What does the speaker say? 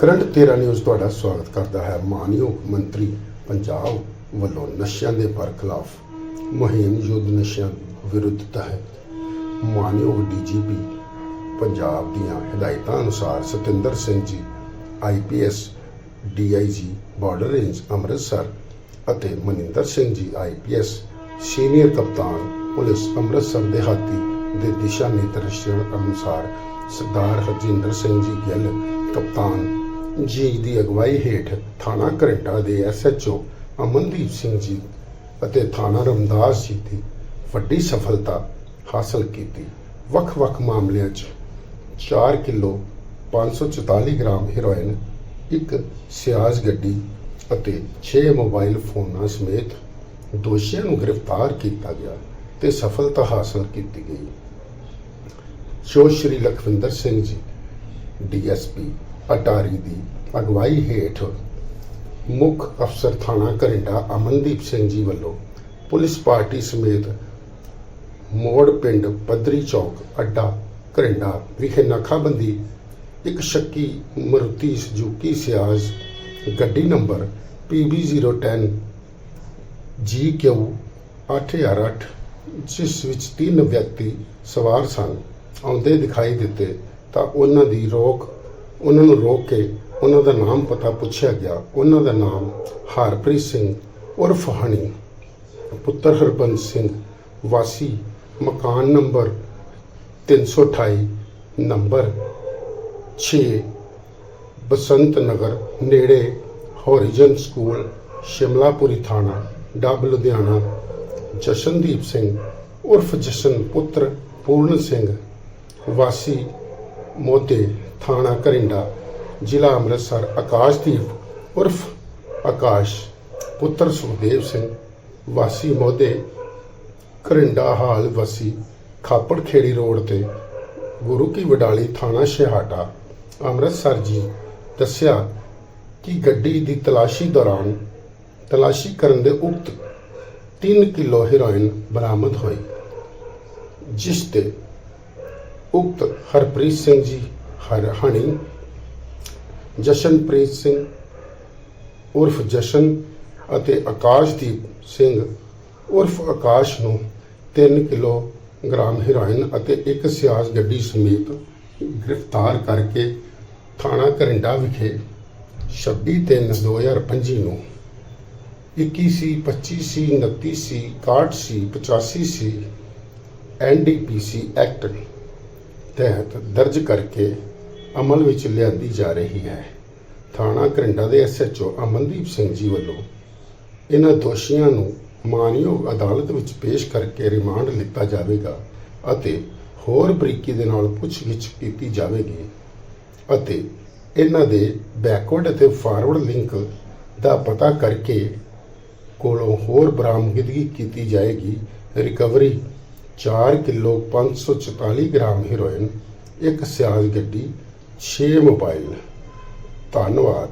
Current 13 news ਤੁਹਾਡਾ ਸਵਾਗਤ ਕਰਦਾ ਹੈ। ਮਾਨਯੋਗ ਮੰਤਰੀ ਪੰਜਾਬ ਵੱਲੋਂ ਨਸ਼ਿਆਂ ਦੇ ਖਿਲਾਫ ਮੁਹਿੰਮ ਯੁੱਧ ਨਸ਼ਿਆਂ ਵਿਰੁੱਧ ਤਹਿਤ। ਮਾਨਯੋਗ ਡੀਜੀਪੀ ਪੰਜਾਬ ਦੀਆਂ ਹਦਾਇਤਾਂ ਅਨੁਸਾਰ Satinder Singh ji IPS DIG border range Amritsar ਅਤੇ ਮਨਿੰਦਰ ਸਿੰਘ ਜੀ ਆਈਪੀਐਸ ਸੀਨੀਅਰ ਕਪਤਾਨ ਪੁਲਿਸ ਅੰਮ੍ਰਿਤਸਰ ਦੇ ਹਾਤੀ ਦੇ ਦਿਸ਼ਾ ਨਿਰਦੇਸ਼ਾਂ ਅਨੁਸਾਰ ਸਰਦਾਰ ਹਰਜਿੰਦਰ ਸਿੰਘ ਜੀ ਗਿੱਲ, ਕਪਤਾਨ ਜੀ ਦੀ ਅਗਵਾਈ ਹੇਠ ਥਾਣਾ ਘਰਿੰਡਾ ਦੇ ਐਸਐਚਓ ਅਮਨਦੀਪ ਸਿੰਘ ਜੀ ਅਤੇ ਥਾਣਾ ਰਮਦਾਸ ਜੀ ਦੀ ਵੱਡੀ ਸਫਲਤਾ ਹਾਸਲ ਕੀਤੀ। ਵੱਖ-ਵੱਖ ਮਾਮਲਿਆਂ 'ਚ 4 ਕਿਲੋ 544 ਗ੍ਰਾਮ ਹੈਰੋਇਨ, ਇੱਕ ਸਿਆਜ਼ ਗੱਡੀ ਅਤੇ 6 ਮੋਬਾਈਲ ਫੋਨਾਂ ਸਮੇਤ ਦੋਸ਼ੀਆਂ ਨੂੰ ਗ੍ਰਿਫਤਾਰ ਕੀਤਾ ਗਿਆ ਤੇ ਸਫਲਤਾ ਹਾਸਲ ਕੀਤੀ ਗਈ। ਜੋ ਸ਼੍ਰੀ ਲਖਵਿੰਦਰ ਸਿੰਘ ਜੀ ਡੀਐਸਪੀ ਅਟਾਰੀ ਦੀ ਅਗਵਾਈ ਹੇਠ ਮੁੱਖ ਅਫਸਰ ਥਾਣਾ ਘਰਿੰਡਾ ਅਮਨਦੀਪ ਸਿੰਘ ਜੀ ਵੱਲੋਂ ਪੁਲਿਸ ਪਾਰਟੀ ਸਮੇਤ ਮੋੜ ਪਿੰਡ ਪੱਧਰੀ ਚੌਕ, ਅੱਡਾ ਘਰਿੰਡਾ ਵਿਖੇ ਨਾਕਾਬੰਦੀ, ਇੱਕ ਸ਼ੱਕੀ ਮਰੂਤੀ ਸੁਜ਼ੂਕੀ ਸਿਆਜ਼ ਗੱਡੀ ਨੰਬਰ PB010 GQ 8008 ਜਿਸ ਵਿੱਚ ਤਿੰਨ ਵਿਅਕਤੀ ਸਵਾਰ ਸਨ, ਆਉਂਦੇ ਦਿਖਾਈ ਦਿੱਤੇ ਤਾਂ ਉਹਨਾਂ ਦੀ ਰੋਕ, ਉਹਨਾਂ ਨੂੰ ਰੋਕ ਕੇ ਉਹਨਾਂ ਦਾ ਨਾਮ ਪਤਾ ਪੁੱਛਿਆ ਗਿਆ। ਉਹਨਾਂ ਦਾ ਨਾਮ ਹਰਪ੍ਰੀਤ ਸਿੰਘ ਉਰਫ ਹਣੀ, ਪੁੱਤਰ ਹਰਬੰਸ ਸਿੰਘ, ਵਾਸੀ ਮਕਾਨ ਨੰਬਰ 328 ਨੰਬਰ 6 ਬਸੰਤ ਨਗਰ, ਨੇੜੇ ਹੋਰੀਜਨ ਸਕੂਲ, ਸ਼ਿਮਲਾਪੁਰੀ ਥਾਣਾ, ਡੱਬ ਲੁਧਿਆਣਾ। ਜਸ਼ਨਦੀਪ ਸਿੰਘ ਉਰਫ ਜਸ਼ਨ, ਪੁੱਤਰ ਪੂਰਨ ਸਿੰਘ, ਵਾਸੀ ਮੋਤੇ, ਥਾਣਾ ਕਰਿੰਡਾ। ਜ਼ਿਲ੍ਹਾ ਅੰਮ੍ਰਿਤਸਰ ਆਕਾਸ਼ਦੀਪ ਉਰਫ ਆਕਾਸ਼, ਪੁੱਤਰ ਸੁਖਦੇਵ ਸਿੰਘ, ਵਾਸੀ ਮੋਦੇ ਕਰਿੰਡਾ ਹਾਲ ਵਾਸੀ ਖਾਪੜ ਖੇੜੀ ਰੋਡ ਤੇ ਗੁਰੂ ਕੀ ਵਡਾਲੀ ਥਾਣਾ ਸ਼ਿਹਾਟਾ ਅੰਮ੍ਰਿਤਸਰ ਜੀ ਦੱਸਿਆ ਕਿ ਗੱਡੀ ਦੀ ਤਲਾਸ਼ੀ ਦੌਰਾਨ ਤਲਾਸ਼ੀ ਕਰਨ ਦੇ ਉਕਤ 3 ਕਿਲੋ ਹੈਰੋਇਨ ਬਰਾਮਦ ਹੋਈ, ਜਿਸ ਤੇ ਉਕਤ ਹਰਪ੍ਰੀਤ ਸਿੰਘ ਜੀ ਹਰ ਹਣੀ ਜਸ਼ਨਪ੍ਰੀਤ ਸਿੰਘ, ਉਰਫ ਜਸ਼ਨ ਅਤੇ ਆਕਾਸ਼ਦੀਪ ਸਿੰਘ। ਉਰਫ ਆਕਾਸ਼ ਨੂੰ 3 ਕਿਲੋ ਗ੍ਰਾਮ ਹੈਰੋਇਨ ਅਤੇ ਇੱਕ ਸਿਆਜ਼ ਗੱਡੀ ਸਮੇਤ ਗ੍ਰਿਫਤਾਰ ਕਰਕੇ ਥਾਣਾ ਕਰਿੰਡਾ ਵਿਖੇ 26 ਤਿੰਨ 2025 ਨੂੰ 21 ਸੀ 25 ਸੀ 29 ਸੀ 61 ਸੀ 85 ਸੀ ਐਨਡੀਪੀਸੀ ਐਕਟ ਤਹਿਤ ਦਰਜ ਕਰਕੇ ਅਮਲ ਵਿੱਚ ਲਿਆਂਦੀ ਜਾ ਰਹੀ ਹੈ। ਥਾਣਾ ਕਰਿੰਡਾ ਦੇ ਐਸਐਚਓ ਅਮਨਦੀਪ ਸਿੰਘ ਜੀ ਵੱਲੋਂ ਇਹਨਾਂ ਦੋਸ਼ੀਆਂ ਨੂੰ ਮਾਨਯੋਗ ਅਦਾਲਤ ਵਿੱਚ ਪੇਸ਼ ਕਰਕੇ ਰਿਮਾਂਡ ਲਿੱਤਾ ਜਾਵੇਗਾ ਅਤੇ ਹੋਰ ਬਰੀਕੀ ਦੇ ਨਾਲ ਪੁੱਛਗਿੱਛ ਕੀਤੀ ਜਾਵੇਗੀ ਅਤੇ ਇਹਨਾਂ ਦੇ ਬੈਕਵਰਡ ਅਤੇ ਫਾਰਵਰਡ ਲਿੰਕ ਦਾ ਪਤਾ ਕਰਕੇ ਕੋਲੋਂ ਹੋਰ ਬਰਾਮਦਗੀ ਕੀਤੀ ਜਾਏਗੀ। ਰਿਕਵਰੀ 4 ਕਿਲੋ 544 ਗ੍ਰਾਮ ਹੈਰੋਇਨ ਇੱਕ ਸਿਆਜ਼ ਗੱਡੀ 6 ਮੋਬਾਈਲ। ਧੰਨਵਾਦ।